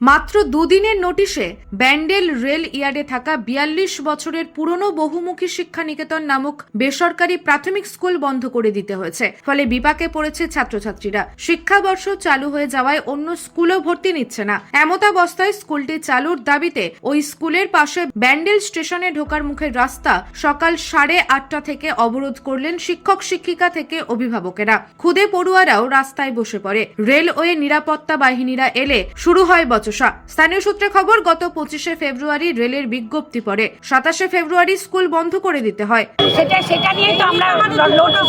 মাত্র দুদিনের নোটিশে ব্যান্ডেল রেল ইয়ার্ডে থাকা বিয়াল্লিশ বছরের পুরনো বহুমুখী শিক্ষা নিকেতন নামক বেসরকারি প্রাথমিক স্কুল বন্ধ করে দিতে হয়েছে। ফলে বিপাকে পড়েছে ছাত্রছাত্রীরা। শিক্ষাবর্ষ চালু হয়ে যাওয়ায় অন্য স্কুলও ভর্তি নিচ্ছে না। এমতাবস্থায় স্কুলটি চালুর দাবিতে ওই স্কুলের পাশে ব্যান্ডেল স্টেশনে ঢোকার মুখের রাস্তা সকাল সাড়ে আটটা থেকে অবরোধ করলেন শিক্ষক শিক্ষিকা থেকে অভিভাবকেরা। খুদে পড়ুয়ারাও রাস্তায় বসে পড়ে। রেলওয়ে নিরাপত্তা বাহিনীরা এলে শুরু হয় বচসা স্থানীয় সূত্রে খবর গত পঁচিশে ফেব্রুয়ারি রেলের বিজ্ঞপ্তি পড়ে সাতাশে ফেব্রুয়ারি স্কুল বন্ধ করে দিতে হয়। সেটা সেটা নিয়ে তো আমরা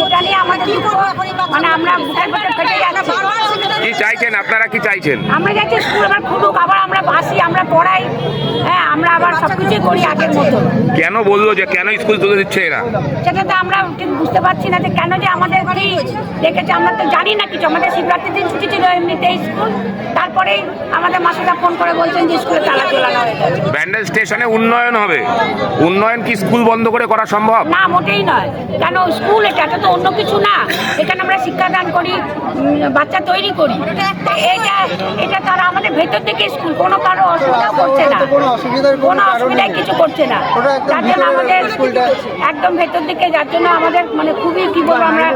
সেটা নিয়ে আমাদের মানে আমরা কি চাইছেন? আপনারা কি চাইছেন? আমরা যাচ্ছি স্কুল আমার খুলুক আবার আমরা বাসি আমরা পড়াই। হ্যাঁ আমরা আবার সব কিছুই করি আগের মতো। কেন বলল যে কেন স্কুল তুলে দিচ্ছে এরা? সেটা তো আমরা ঠিক বুঝতে পারছি না যে কেন যে আমাদের কি দেখেছে আমরা তো জানি না কিছু। আমাদের শিবরাত্রির দিন ছুটি ছিল এমনিতেই স্কুল। তারপরে আমাদের মাসিরা ফোন করে বলছেন যে স্কুলে তালা চলানো হয়ে যাবে ব্যান্ডেল স্টেশনে উন্নয়ন হবে। উন্নয়ন কি স্কুল বন্ধ করে করা সম্ভব? না মোটেই নয়। কেন স্কুল এটা? এটা তো অন্য কিছু না। এখানে আমরা শিক্ষাদান করি বাচ্চা তৈরি করি। এটা এটা তারা আমাদের ভেতর থেকে স্কুল। কোনো কারও অসুবিধা করছে না। কোনো অসুবিধায় কিছু করছে না। একদম যার জন্য আমাদের একদম ভেতর দিকে যার জন্য আমাদের মানে খুবই কি বলব আমরা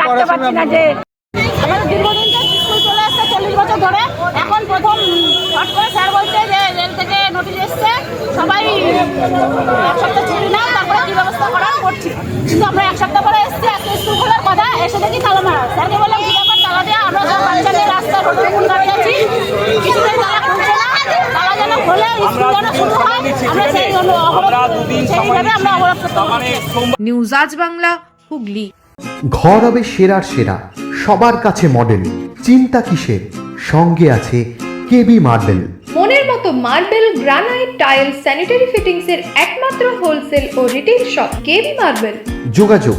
রাখতে পারছি না যে আমাদের দীর্ঘদিন স্কুল চলে আসছে চল্লিশ বছর ধরে। এখন প্রথম হট করে স্যার বলছে যে রেল থেকে নোটিশ এসছে সবাই এক সপ্তাহ ছুটি নাও তারপরে কি ব্যবস্থা করার করছি। কিন্তু আমরা এক সপ্তাহ পরে এসছি আজকে স্কুল খোলার কথা এসে দেখি তালা মারা। স্যারকে বললাম কি ব্যাপার তালা দেওয়া আমরা সব বাচ্চা নিয়ে উপর আছি। কিছুতেই তালা নিউজ আজ বাংলা হুগলি। ঘর হবে সেরার সেরা সবার কাছে মডেল চিন্তা কিসের? সঙ্গে আছে কেবি মার্বেল মনের মতো marble granite tile sanitary fittings এর একমাত্র হোলসেল ও রিটেল শপ কেবি মার্বেল যোগাযোগ